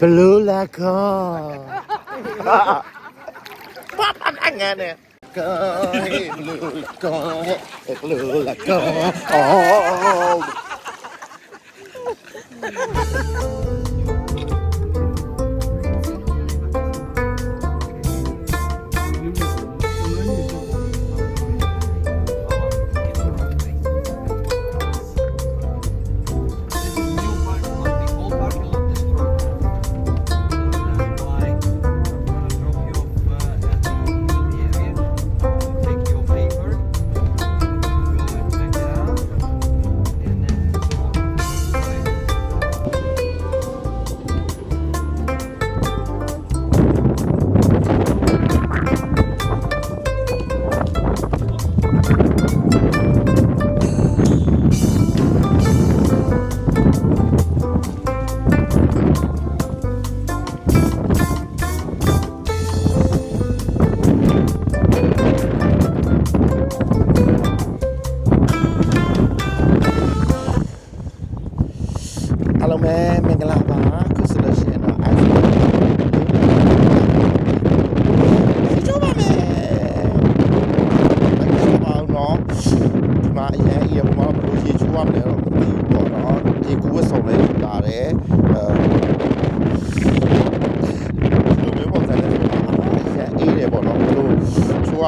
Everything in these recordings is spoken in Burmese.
ဘလူးလာကောဘာပါငါနဲ့ကောဘလူးလာကောဘလူးလာ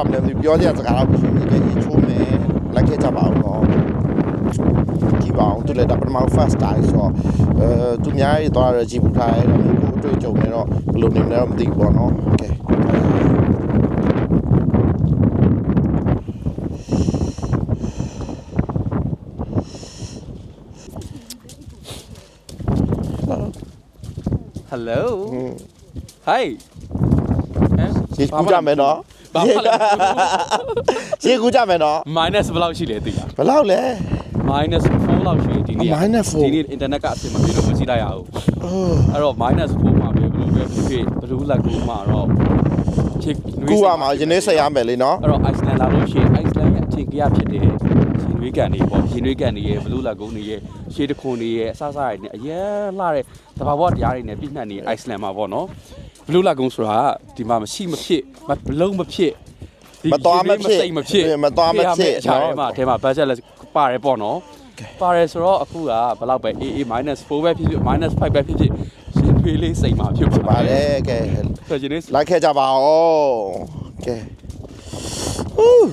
ချိုးရမလဲပြောကြစကားတော့မရှိဘူးဒီရေချိုးမယ်လိုက်ခဲ့ကြပါအောင်နော် ကြည့်ပါအောင်သူလည်းဒါပထမ first time ဆိုတော့အဲသူများရေးသွားရကြည့်ဘူးထားရတော့ကိုအတွေ့အကြုံနဲ့တော့ဘယ်လိုနေမလဲတော့မသိဘူးပေါ့နော်โอเคဟ Hello อืม Hi ရေကူးကြမယ်နော် ဘာမှလဲရေကူးကြမယ်နော် minus ဘယ်လောက်ရှိလဲသိလား ဘယ်လောက်လဲ minus 4လောက်ရှိဒီနေ့အ minus 4 ဒီနေ့ internet ကအဆင်မပြေလို့မကြည့်လိုက်ရဘူးအိုး အဲ့တော့ minus 4မှာပဲဘယ်လိုပဲဖြစ်ဖြစ်ဘယ်လိုလက်ကူမှာတော့ဖြစ်ကူးရမှာရင်းနေဆက်ရမယ်လေနော်အဲ့တော့ Iceland လာလို့ရှိရင် Iceland ရဲ့အထင်ကြီးဖြစ်တဲ့ရှင်နွေးကန်တွေပေါ့ရှင်နွေးကန်တွေရဲ့ဘလူးလက်ကုန်းတွေရဲ့ရှေးတခွန်တွေရဲ့အဆအဆတွေနဲ့အရင်လှတဲ့တဘာဝတရားတွေနဲ့ပြည့်နှက်နေ Iceland မှာပေါ့နော် ဘလူးလက်ကုန်းဆိုတာကဒီမှာမရှိမဖြစ်မဘလုံးမဖြစ်မသွားမဖြစ်စိတ်မဖြစ်မသွားမဖြစ်အရာတွေမှာအဲမှာ budget လည်းပါတယ်ပေါ့နော်ပါတယ်ဆိုတော့အခုကဘယ်လောက်ပဲ AA -4 ပဲဖြစ်ဖြစ် -5 ပဲဖြစ်ဖြစ်ရှင်သွေးလေးစိတ်မှာဖြစ်ဖြစ်ပါတယ်ကဲဆိုတော့ဒီနေ့လိုက်ခဲ့ကြပါဦးကဲဟူး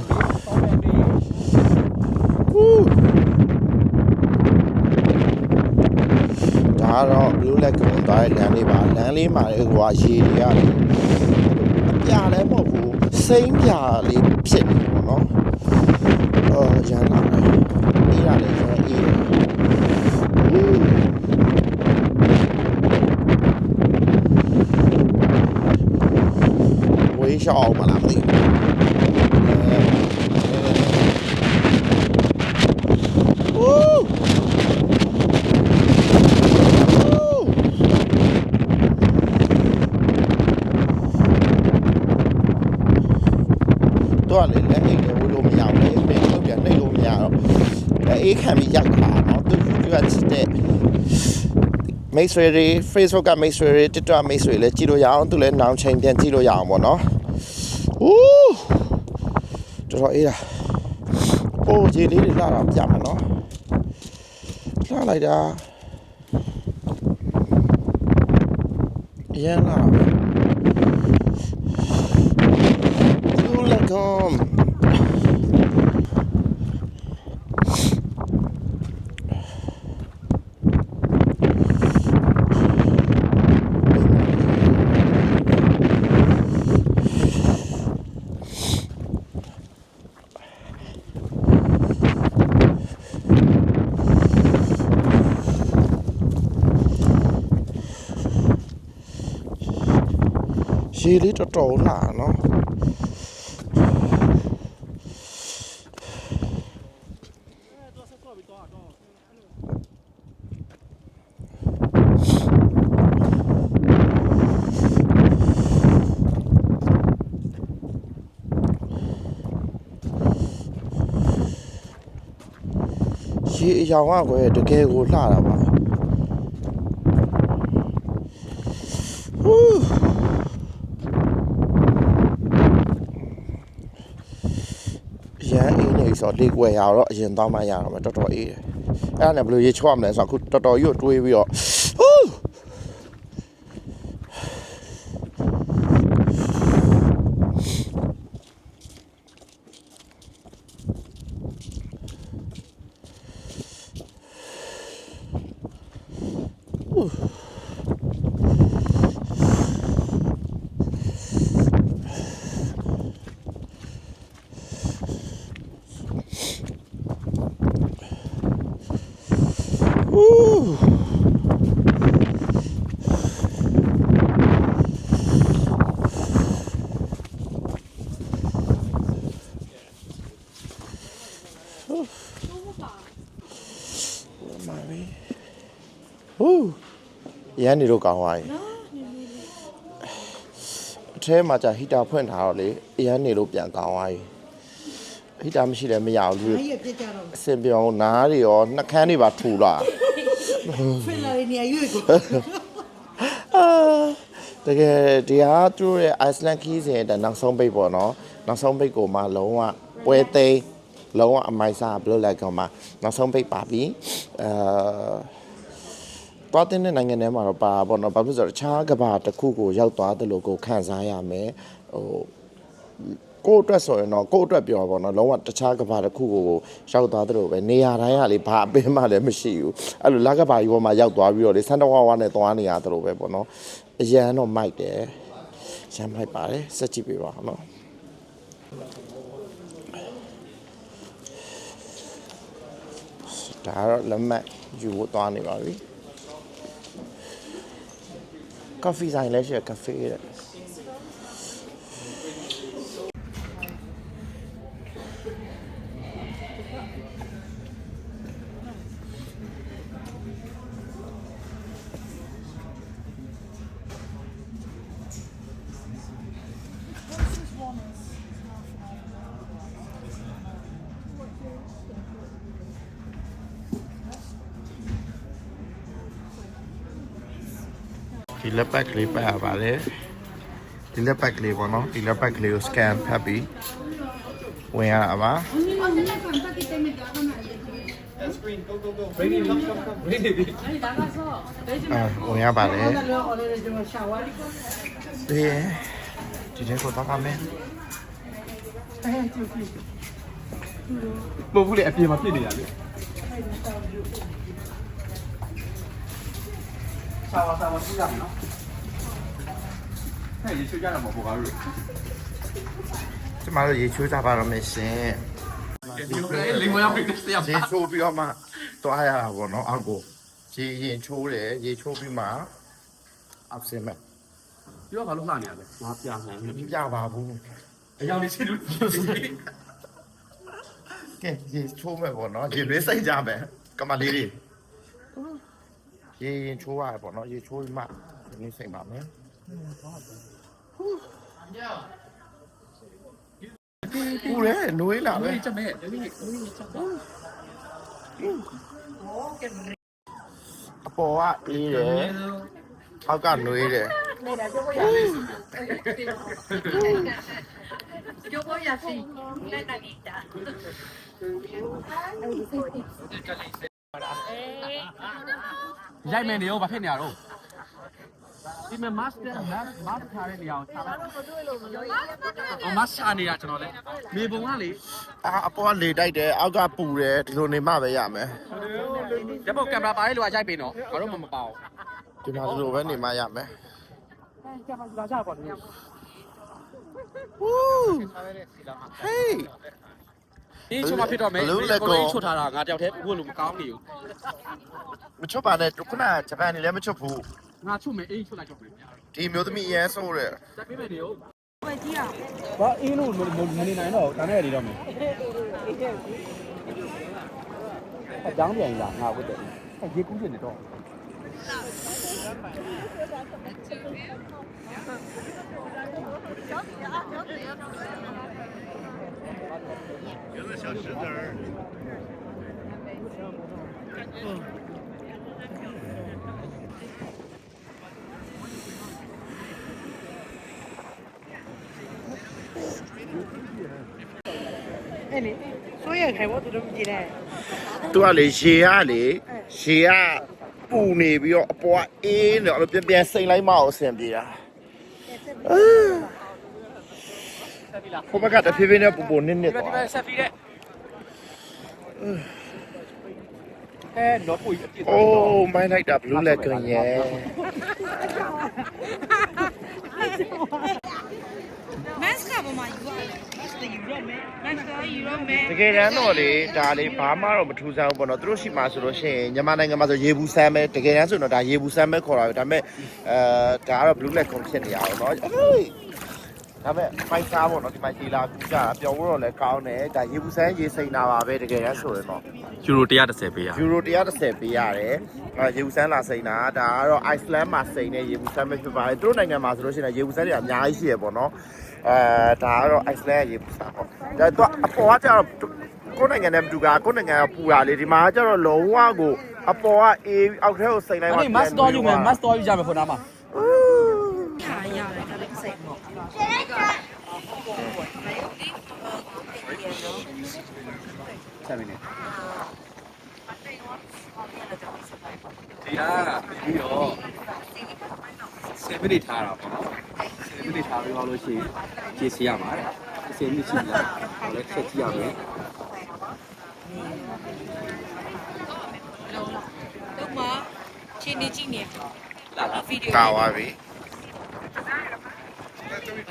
ဟူး ဒါတော့ဘလူးလက်ကွန်တိုင်းလမ်းလေးပါလမ်းလေးမှာလေဟိုကရေတွေရတယ်အပြာလည်းမဟုတ်ဘူးစိမ့်ပြာလေးဖြစ်နေပေါ့နော် မိတ်ဆွေတွေ Facebook ကမိတ်ဆွေတွေ TikTok မိတ်ဆွေတွေလည်းကြည့်လို့ရအောင်သူလည်းနောင်ချိန်ပြန်ကြည့်လို့ရအောင်ပေါ့နော်ဦးတော်တော်အေးတာအိုးခြေလေးတွေလှတာပြမယ်နော်လှလိုက်တာအရန်လှတာပဲသူလည်းကောင်း ရေလေးတော်တော်လာနော်ရေအယောင်ကကွယ်တကယ်ကိုလှတာပါ ဆို တော့လေကွယ်ရတော့အရင်သွားမှရတော့မယ်တော်တော်အေးတယ်အဲ့ဒါနဲ့ဘယ်လိုရေချောရမလဲဆိုတော့အခုတော်တော်ကြီးကိုတွေးပြီးတော့ဟူးမာပြီဟူး ရန်နေတော့ကောင်းသွားပြီအထဲမှာကြာဟီတာဖွင့်ထားတော့လေအရန်နေလို့ပြန်ကောင်းသွားပြီဟီတာမရှိလည်းမရဘူးလူအဲ့ရပြစ်ကြတော့အစင်ပြောင်းနားတွေရောနှကန်းတွေပါထူလာဖွင့်လာတဲ့နေရာရွေ့ကိုအာတကယ်တရားသူတို့ရဲ့ Iceland Keys ရဲ့တဲ့နောက်ဆုံးပိတ်ပေါ့နော်နောက်ဆုံးပိတ်ကိုမှလုံးဝပွဲသိမ်းလုံးဝအမိုက်စားဘယ်လိုလဲကောင်မှနောက်ဆုံးပိတ်ပါပြီအာ သွားတဲ့နိုင်ငံထဲမှာတော့ပါပေါ့နော်ဘာဖြစ်လို့လဲဆိုတော့တခြားကဘာတစ်ခုကိုရောက်သွားတယ်လို့ကိုခံစားရမယ်ဟိုကိုယ့်အတွက်ဆိုရင်တော့ကိုယ့်အတွက်ပြောပါတော့လုံးဝတခြားကဘာတစ်ခုကိုရောက်သွားသလိုပဲနေရာတိုင်းကလေဘာအပင်မှလည်းမရှိဘူးအဲ့လိုလက်ကဘာကြီးပေါ်မှာရောက်သွားပြီးတော့လေဆန်တဝါဝါနဲ့သွားနေရသလိုပဲပေါ့နော်အရန်တော့မိုက်တယ်ရမ်းမိုက်ပါတယ်စက်ကြည့်ပေးပါနော်ဒါကတော့လက်မှတ်ယူဖို့သွားနေပါပြီ ကာဖီဆိုင်လည်းရှိရကာဖေးတဲ့ လက်ပတ်ကလေးပတ်ရပါတယ်ဒီလက်ပတ်ကလေးပေါ့နော်ဒီလက်ပတ်ကလေးကို scan ဖတ်ပြီးဝင်ရတာပါအာဝင်ရပါတယ်အဲ့ဒါလည်း order ကျွန်တော်ရှာဝါဒီဒီထဲကိုတော့ပါမယ် ပို့ဘူးလေအပြင်မှာဖြစ်နေရလေ ဆာဝါဆာဝါကြည့်ရမယ်နော်ဟဲ့ရေချိုးကြရမှာပေါ့ကားလို့ကျမတို့ရေချိုးကြပါတော့မယ်ရှင်ဒီလိုလေလိမ္မာရောက်ပြီးတရားရေချိုးပြီးတော့မှသွားရတာပေါ့နော်အောက်ကိုရေရင်ချိုးတယ်ရေချိုးပြီးမှအောက်ဆင်းမယ်ပြောဘာလို့လှနေရလဲငါပြမယ်မပြပါဘူးအယောင်လေးစီလို့ကဲရေချိုးမယ်ပေါ့နော်ရေလေးစိတ်ကြမယ်ကမလေး တွေရေရင်ချိုးရတယ်ပေါ့နော်ရေချိုးပြီးမှဒီနေ့စိတ်ပါမယ်ပူရဲနွေးလာပဲချက်မဲ့ဒီနေ့အပေါ်ကအေးတယ်အောက်ကနွေးတယ် Yo voy así, una nanita. ရိုက်မယ်နေရောဘာဖြစ်နေရတော့ဒီမှာ master master ထားတဲ့နေရာကိုထားလိုက်အော် master နေတာကျွန်တော်လေမြေပုံကလေအာအပေါ်ကလေတိုက်တယ်အောက်ကပူတယ်ဒီလိုနေမှပဲရမယ်ဓာတ်ပုံကင်မရာပါလေလို့ရိုက်ပေးနော်ငါတို့မမပါဘူးဒီမှာဒီလိုပဲနေမှရမယ်ကင်မရာကြာပါတော့ဝူးဟေး ဒီချုံမဖြစ်တော့မယ်ဘလူးလက်ကောကို ချုပ်ထားတာငါတယောက်တည်းဘို့လို့မကောင်းနေဘူးမချွတ်ပါနဲ့ခုနကဂျပန်နေလည်းမချွတ်ဘူးငါချုပ်မယ်အေးချုပ်လိုက်တော့မယ်ဒီမျိုးသမီးအရန်ဆိုးတယ်တက်ပေးမယ်နေဦးဘာအင်းလို့မနေနိုင်တော့တန်းနေရနေတော့မယ်အကြောင်းပြန်လာငါဝတ်တယ်ရေကူးနေတော့ အဲ့လေကိုရခိုင်ဖို့သူတို့မကြည့်နဲ့သူကလေရေကလေရေကပူနေပြီးတော့အပေါ်ကအေးနေတော့ပြန်ပြန်စိန်လိုက်မအောင်အဆင်ပြေတာ ဟိုဘက်ကတဖြည်းဖြည်းနဲ့ပူပူနစ်နစ်သွားဆက်ပြီးတဲ့အဲတော့ပွေအပြစ်โอ้မိုင်းလိုက်တာဘလူးလက်ကင်ရဲ့မတ်စကဘာမှယူရတယ်မတ်စကယူရမယ်မတ်စကယူရမယ်တကယ်တမ်းတော့လေဒါလေးဘာမှတော့မထူးဆန်းဘူးပေါ့နော်သူတို့ရှိမှဆိုလို့ရှိရင်မြန်မာနိုင်ငံမှာဆိုရေဘူးဆမ်းပဲတကယ်တမ်းဆိုတော့ဒါရေဘူးဆမ်းပဲခေါ်တာပဲဒါပေမဲ့အဲဒါကတော့ blue leg ဖြစ်နေရအောင်နော်အေး ဒါပေမဲ့မိုက်စားပေါ့နော်ဒီမှာရေလာကူကြတာပျော်ဖို့တော့လည်းကောင်းတယ်ဒါရေဘူးဆမ်းရေစိန်တာပါပဲတကယ်တမ်းဆိုရင်တော့ယူရို130ပေးရယူရို130ပေးရတယ်အဲရေဘူးဆမ်းလာစိန်တာဒါကတော့ Iceland မှာစိန်တဲ့ရေဘူးဆမ်းပဲဖြစ်ပါတယ်သူတို့နိုင်ငံမှာဆိုလို့ရှိရင်ရေဘူးဆမ်းတွေအများကြီးရှိရပေါ့နော်အဲဒါကတော့ Iceland ရေဘူးဆမ်းပေါ့ဒါတော့အပေါ်ကကျတော့ကိုယ်နိုင်ငံနဲ့မတူတာကိုယ်နိုင်ငံကပူတာလေဒီမှာကျတော့လုံးဝကိုအပေါ်ကအေးအောက်ထဲကိုစိန်လိုက်အဲ့ဒီ must store ယူမယ် must store ယူကြမယ်ခုနမှာ ခါရတယ်ဒါလည်းစိတ်ပေါ့ 7 minutes ဒီကပြီးတော့7 minutes ထားတာပေါ့နော်7 minutes ထားပြီးတော့လို့ရှိရင်ကျေစီရမှာတဲ့7 minutes ရှိလားဟိုလည်းချက်ကြည့်ရမယ်တော့မှချင်းနေကြည့်နေလာလာဗီဒီယိုကာဝါပြီ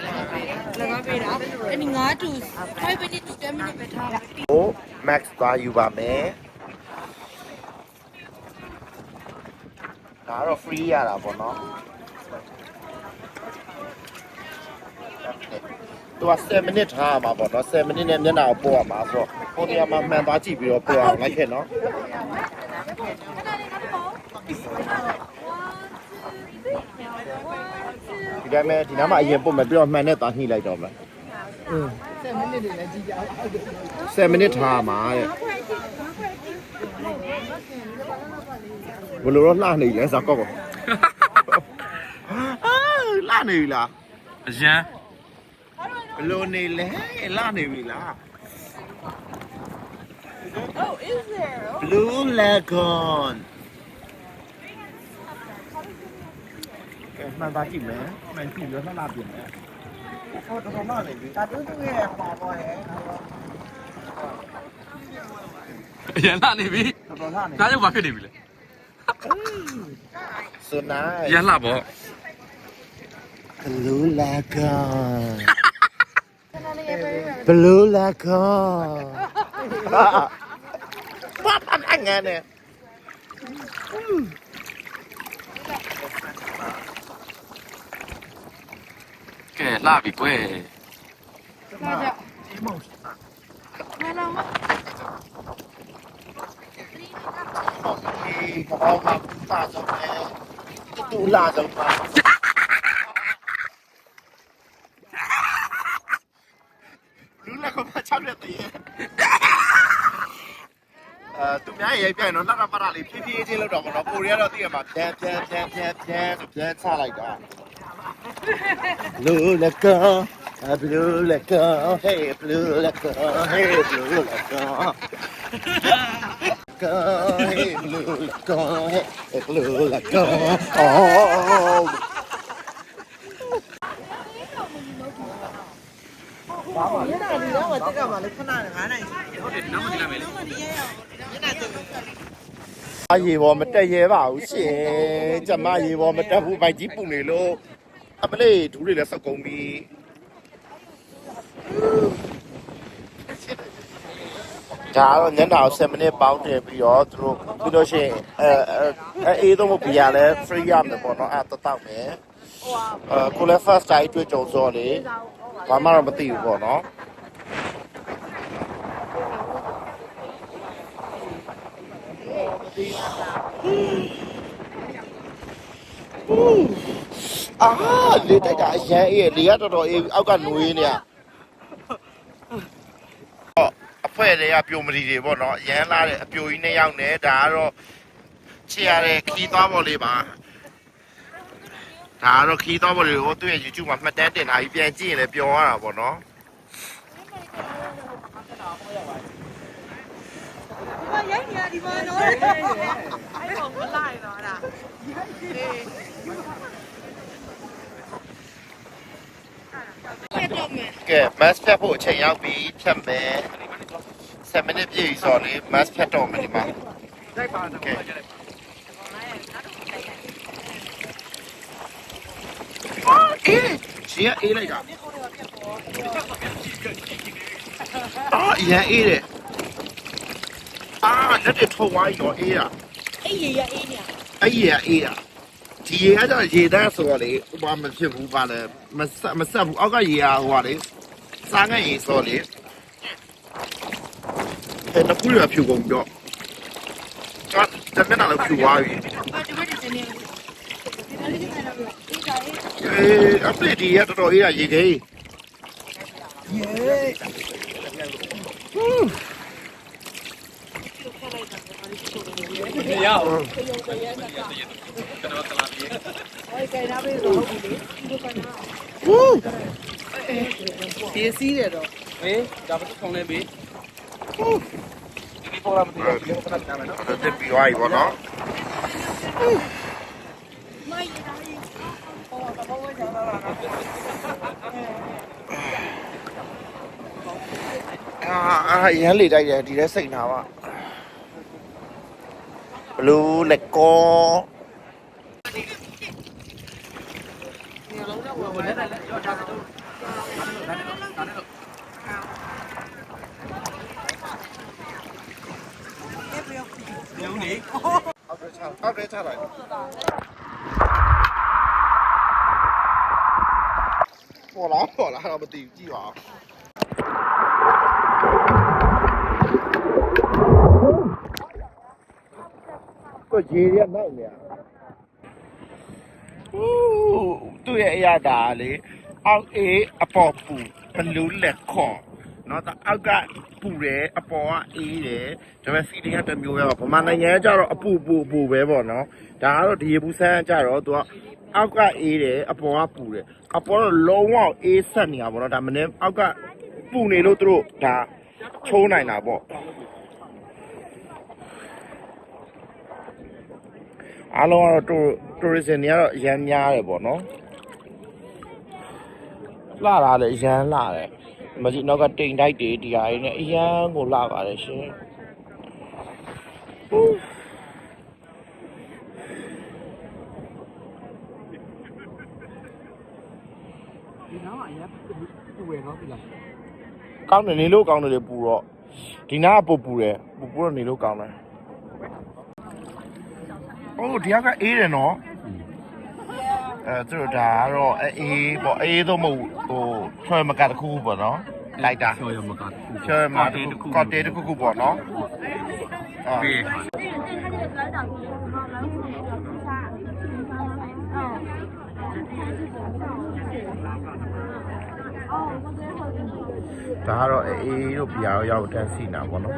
လကားပေးတာအဲ့ဒီ9 to 5 minute to 10 minute ပဲထားတာဟို max သွားယူပါမယ်ဒါတော့ free ရတာပေါ့နော်သူက7 minute ထားရမှာပေါ့နော်7 minute နဲ့မျက်နှာကိုပို့ရမှာဆိုတော့ဟိုနေရာမှာမှန်သွားကြည့်ပြီးတော့ပို့အောင်လိုက်ခဲ့နော် တိုင်းမဲ့ဒီနားမှာအရင်ပို့မယ်ပြီးတော့မှန်နဲ့သွားညှိလိုက်တော့မယ်7 minute တွေလည်းကြည့်ကြအောင်7 minute ထားရမှာတဲ့ဘယ်လိုတော့လှနေလဲဇာကောက်ကောအာလှနေပြီလားအရန်ဘယ်လိုနေလဲလှနေပြီလား Oh is there Blue Lagoon မှန်ပါကြည့်မယ်မှန်ကြည့်ရလှလှပြင်မယ်ဟောတော်တော်မှနေပြီဒါတူတူရဲ့ပါပေါ်ရဲ့အရန်လာနေပြီတော်တော်လှနေဒါကြောင့်ဘာဖြစ်နေပြီလဲ So nice အရန်လာပေါ့ Blue Lagoon Blue Lagoon ဘာပါငါနဲ့ ကဲလာပြီကွယ်ဒီဘောမှာပါဆုံးတယ်တူလာဆုံးပါလူလာကမချမ်းရတဲ့အဲသူများရေးပြိုင်တော့လက်ရပါရလေးဖြည်းဖြည်းချင်းလောက်တော့မနော်ကိုရီးယားတော့သိရမှာဖြန်းဖြန်းဖြန်းဖြန်းဖြန်းဆိုဖြန်းချလိုက်တာ လူလက်ကောအဘလူလက်ကောဟေးဘလူလက်ကောဟေးဘလူလက်ကော go, hey, blue, let go, hey, blue, let go. Oh. ညနာဒီတော့မတက်ကပါလေခဏနဲ့9နိုင်ဟုတ်တယ်နောက်မှကြည့်လိုက်မယ်လေညနာတက်အရေဘောမတက်ရဲပါဘူးရှင်ကျမရေဘောမတက်ဘူးဘိုက်ကြီးပူနေလို့ အပလေးဒူးတွေလည်းစောက်ကုန်ပြီဒါတော့ညနေအောင်7မိနစ်ပေါင်းတင်ပြီးတော့သူတို့ပြီးလို့ရှိရင်အဲအဲအေးတော့မပြရလဲ free ရမယ်ပေါ့နော်အဲတော့တောက်မယ်အဲကိုလည်း first time တွေ့ကြုံစောလေဘာမှတော့မသိဘူးပေါ့နော် အာလေတိုက်တာအရန်အေးလေကတော်တော်အေးအောက်ကနွေးနေရဟောအဖွဲတွေကပြိုမရီတွေပေါ့နော်အရန်လာတဲ့အပြိုကြီးနှစ်ယောက်နဲ့ဒါကတော့ချစ်ရတဲ့ခီးသွားပေါ်လေးပါဒါကတော့ခီးသွားပေါ်လေးကိုသူ့ရဲ့ YouTube မှာမှတ်တမ်းတင်တာကြီးပြန်ကြည့်ရင်လည်းပျော်ရတာပေါ့နော်ရိုက်နေရဒီမှာတော့အဲ့ကောင်မလိုက်တော့တာအေးတော့မယ် ကဲ mass ဖြတ်ဖို့အချိန်ရောက်ပြီဖြတ်မယ်7မိနစ်ပြည့်ပြီဆိုတော့လေ mass ဖြတ်တော့မယ်ဒီမှာတိုက်ပါတော့ကဲအေးရှင်းအေးလိုက်တာအာရန်အေးတယ်အာလက်တွေထုံသွားပြီတော့အေးတာအဲ့ရေရအေးနေအဲ့ရအေးတာ ဒီရေကကြရေတန်းဆိုတော့လေဟိုဘာမဖြစ်ဘူးပါလေမဆက်မဆက်ဘူးအောက်ကရေကဟိုကလေစားငတ်ရေဆိုလေအဲ့တကူရဖြူကုန်တော့ကျွန်တော်တမန်တော်ဖြူသွားပြီဘာဒီဘက်တင်နေဒီလိုလေးကတော့အေး တာအေးအေးအပစ်ဒီရတော်တော်အေးတာရေကြီးဝူးဒီစီးတယ်တော့ဟေးဒါပတ်ထုံလေးပေးဒီပေါ်လာမသိဘူးဒီပေါ်လာမယ်နော်အဲ့ဒါပြီးသွားပြီဗောနော်အာအာရမ်းလေတိုက်တယ်ဒီထဲစိတ်နာပါဘလူးလက်ကော ညုံနေအောက်ထဲချအောက်ထဲချလိုက်ပေါ်လာပေါ်လာတော့မသိဘူးကြည့်ပါကိုရေရနောက်နေရ ဟူးသူ့ရဲ့အရာဒါလေအောက်အေးအပေါ်ပူဘလူးလက်ခေါ်နော်တအောက်ကပူတယ်အပေါ်ကအေးတယ်ဒါပေမဲ့ feeling ကတစ်မျိုးပဲပေါ့ဗမာနိုင်ငံကကြတော့အပူပူပူပဲပေါ့နော်ဒါကတော့ဒီရေဘူးဆန်းကကြတော့သူကအောက်ကအေးတယ်အပေါ်ကပူတယ်အပေါ်တော့လုံးဝအေးဆက်နေတာပေါ့နော်ဒါမင်းအောက်ကပူနေလို့သူတို့ဒါချိုးနိုင်တာပေါ့အားလုံးကတော့တို တိုရစ်ဇင်တွေကတော့အရမ်းများတယ်ပေါ့နော်လှတာလည်းအရမ်းလှတယ်မကြီးနောက်ကတိမ်တိုက်တွေဒီဟာတွေနဲ့အရန်ကိုလှပါတယ်ရှင်ဟူးဒီနားကအရင်ပူရယ်နော်ဒီလားကောင်းတယ်နေလို့ကောင်းတယ်လေပူတော့ဒီနားကပူပူတယ်ပူပူတော့နေလို့ကောင်းတယ် အိုးဒီကအေးတယ်နော်အဲသူတို့ဒါကတော့အေးပေါ့အေးတော့မဟုတ်ဟိုဆွဲမကတခုခုပေါ့နော်လိုက်တာချော်ရမကတခုဆွဲမတခုကော်တေးတခုခုပေါ့နော်အာပေးဒါကတော့အေးတို့ပြာရောရောက်တန်းစီနာပေါ့နော်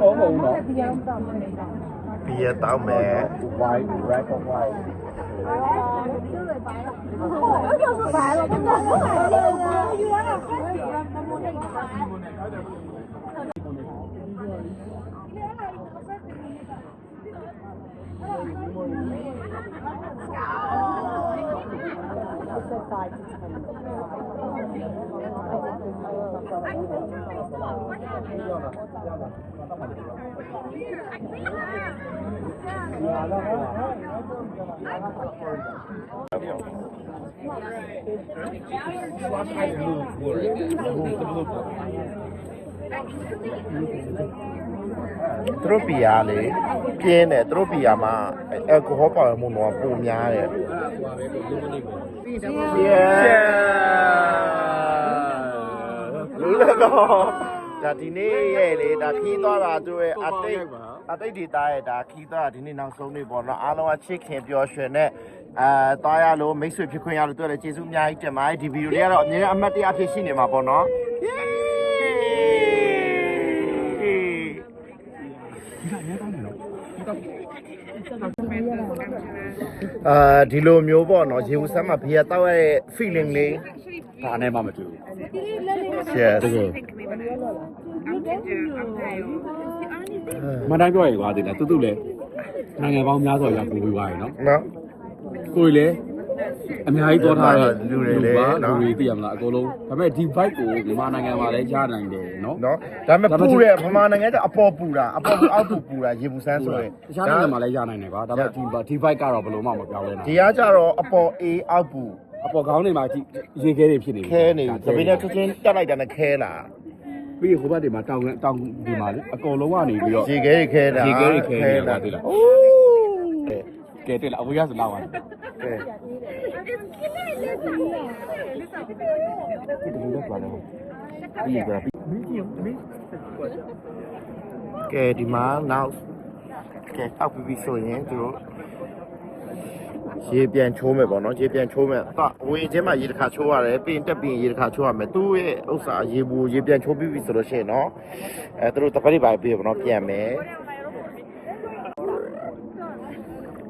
ဟုတ်ဟုတ်နော်ဘီယာတောင်းမယ် white red or white သူတို့ဘီယာလေပြင်းတယ်သူတို့ဘီယာမှာအယ်ကိုဟောပါမှုတော့ပုံများတယ်လူလည်းတော့ ဒါဒီနေ့ရဲ့လေဒါခီးသွားတာသူရဲ့အတိတ်အတိတ်ဒီသားရဲ့ဒါခီးသွားတာဒီနေ့နောက်ဆုံးနေ့ပေါ့နော်အားလုံးကချစ်ခင်ပျော်ရွှင်နဲ့အဲသွားရလို့မိတ်ဆွေဖြစ်ခွင့်ရလို့တွေ့တယ်ကျေးဇူးအများကြီးတင်ပါတယ်ဒီဗီဒီယိုလေးကတော့အမြဲအမှတ်တရအဖြစ်ရှိနေမှာပေါ့နော်အာဒီလိုမျိုးပေါ့နော်ရေဦးဆမ်းမှာဘီယာတောက်ရတဲ့ feeling လေး ဒါနဲ့မှမတူဘူး yes တကယ် မတိုင်းပြောရကွာဒီလားတူတူလေနိုင်ငံပေါင်းများစွာရောက်ကိုပြီးသွားပြီနော်နော် ကိုကြီးလေအများကြီးတော်ထားတဲ့လူတွေလေပါနော် လူတွေသိရမလားအကုန်လုံးဒါပေမဲ့ဒီ vibe ကိုမြန်မာနိုင်ငံမှာလည်းရနိုင်တယ်နော် နော်ဒါပေမဲ့ပူတဲ့ဗမာနိုင်ငံကအပေါ်ပူတာအပေါ်ပူအောက်ပူပူတာရေပူစမ်းဆိုရယ်တခြားနိုင်ငံမှာလည်းရနိုင်တယ်ကွာဒါပေမဲ့ဒီဒီ vibe ကတော့ဘယ်လိုမှမပြောင်းလဲနိုင်ဒီကကြတော့အပေါ်အေးအောက်ပူ အပေါ်ခေါင်းတွေမှာကြည့်ရေခဲတွေဖြစ်နေပြီခဲနေပြီတပင်းနဲ့ချက်ချင်းတက်လိုက်တာနဲ့ခဲလာပြီးဟိုဘက်တွေမှာတောင်တောင်ဒီမှာလေအကုန်လုံးကနေပြီးတော့ရေခဲတွေခဲတာရေခဲတွေခဲနေတာသိလားအိုးကဲတွေ့လားအဝေးရစလောက်ပါကဲဒီလိုလုပ်ပါတော့ပြီးကြပြီကဲဒီမှာနောက်ကဲတောက်ပြီးပြီဆိုရင်သူတို့ ရေပြန်ချိုးမယ်ပေါ့နော်ရေပြန်ချိုးမယ်အဝေးချင်းမှာရေတစ်ခါချိုးရတယ်ပြီးရင်တက်ပြီးရင်ရေတစ်ခါချိုးရမယ်သူ့ရဲ့ဥစ္စာရေဘူးရေပြန်ချိုးပြီးပြီဆိုလို့ရှိရင်နော်အဲသူတို့တပတ်တွေပါပြေပေါ့နော်ပြန်မယ်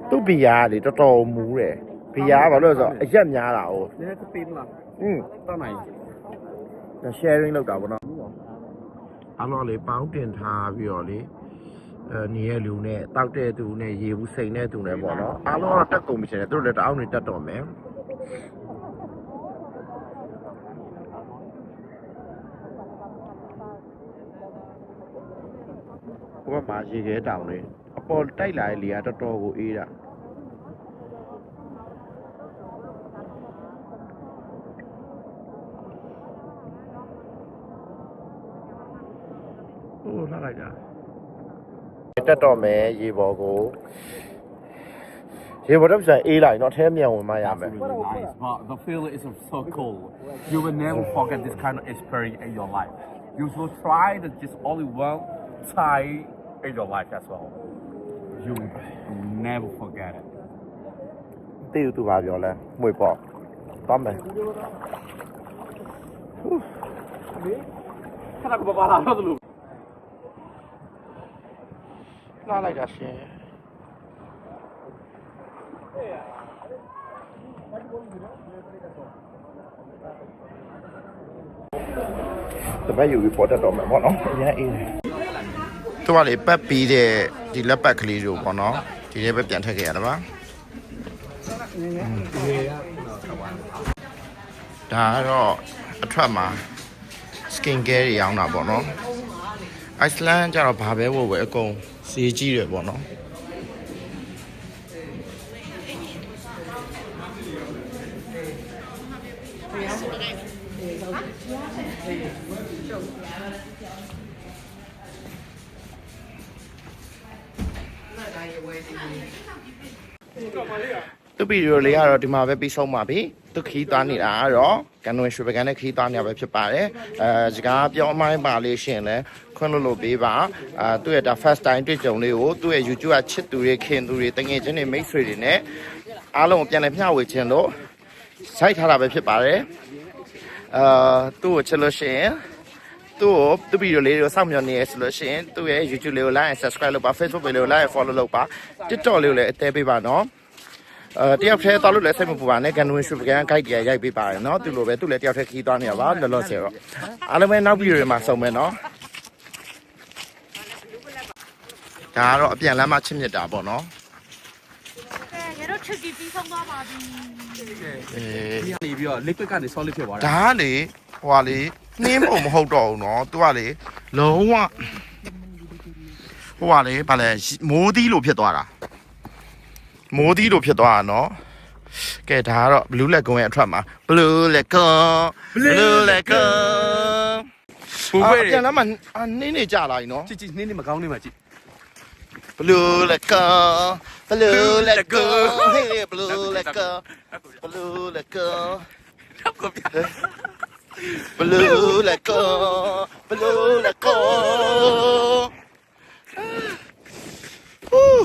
သူ့ဘီယာလေတော်တော်မူးတယ်ဘီယာကဘာလို့လဲဆိုတော့အရက်များတာ哦 နည်းပေးမလား อืม တောက်နိုင် ဒါ sharing လုပ်တာပေါ့နော်အလောလေးပေါင်းတင်ထားပြီးတော့လေအဲ နေရလူနဲ့တောက်တဲ့သူနဲ့ရေဘူးစိန်တဲ့သူနဲ့ပေါ့နော်အားလုံးကတော့တက်ကုန်ပြီရှင်တယ်သူတို့လည်းတအောင်းနေတက်တော့မယ်ဟိုဘက်မှာရေခဲတောင်လေးအပေါ်တိုက်လာတဲ့လေကတော်တော်ကိုအေးတာဟိုလှလိုက်တာ တက်တော့မယ်ရေပေါ်ကိုရေပေါ်တော့ပြန်အေးလာရင်တော့အဲမြန်ဝင်မှရမယ် really nice but the feeling is so cool you will never forget this kind of experience in your life you should try to just only one time in your life as well you will never forget it တိတူပါပြောလဲမွေပေါ့သွားမယ် ခဏကဘာလာတော့လို့ လှလိုက်တာရှင်တပတ်ယူပြီးပေါ်တတ်တော့မယ်ပေါ့နော်အရင်အေးတယ်သူကလေပတ်ပြီးတဲ့ဒီလက်ပတ်ကလေးတို့ပေါ့နော်ဒီလေးပဲပြန်ထည့်ခဲ့ရတာပါဒါကတော့အထွက်မှာ skin care တွေရောင်းတာပေါ့နော် Iceland ကျတော့ဘာပဲဝယ်ဝယ်အကုန် ဈေးကြီးတယ်ပေါ့နော် သူဗီဒီယိုလေးကတော့ဒီမှာပဲပြီးဆုံးပါပြီသူခီးသွားနေတာကတော့ကန်နွေရွှေပကန်းနဲ့ခီးသွားနေတာပဲဖြစ်ပါတယ်အဲစကားပြောအမိုင်းပါလေးရှင်လဲခွင့်လို့လို့ပေးပါအာသူ့ရဲ့ဒါ first time တွေ့ကြုံလေးကိုသူ့ရဲ့ YouTube ကချစ်သူတွေခင်သူတွေတငယ်ချင်းတွေမိတ်ဆွေတွေနဲ့အားလုံးကိုပြန်လည်မျှဝေခြင်းလို့စိုက်ထားတာပဲဖြစ်ပါတယ်အာသူ့ကိုချစ်လို့ရှိရင်သူ့ကိုသူ့ဗီဒီယိုလေးတွေကိုစောင့်မျှော်နေရဆိုလို့ရှိရင်သူ့ရဲ့ YouTube လေးကို like and subscribe လုပ်ပါ Facebook လေးကို like and follow လုပ်ပါ TikTok လေးကိုလည်းအသေးပေးပါနော် အဲတယောက်တည်းသွားလို့လည်းစိတ်မပူပါနဲ့ကန်ဝင်ရွှေပကန်း guide ကြီးရိုက်ပေးပါတယ်เนาะသူလိုပဲသူလည်းတယောက်တည်းခီးသွားနေရပါလောလောဆယ်တော့အားလုံးပဲနောက်ဗီဒီယိုတွေမှာစုံမယ်เนาะဒါကတော့အပြန်လမ်းမှာချစ်မြတ်တာပေါ့เนาะ ကဲရတော့ချစ်တီပြီးဆုံးသွားပါပြီ အေး ဒီကနေပြီးတော့ liquid ကနေ solid ဖြစ်သွားတာ ဒါကလေဟိုကလေနှင်းပုံမဟုတ်တော့ဘူးเนาะသူကလေလုံးဝဟိုကလေဗာလဲမိုးသီးလိုဖြစ်သွားတာ မိုးသီးတို့ဖြစ်သွားတာနော်ကဲဒါကတော့ blue leg ကုန်းရဲ့အထွက်မှာ blue leg ကုန်း blue leg ကုန်းပူပဲ့ပြန်လာမှအာနင်းနေကြလာပြီနော်ကြည့်ကြည့်နင်းနေမကောင်းနေမှာကြည့် blue leg ကုန်း blue leg ကုန်း hey blue leg ကုန်း blue leg ကုန်းရပ်ကပြ blue leg ကုန်း blue leg ကုန်း Ooh.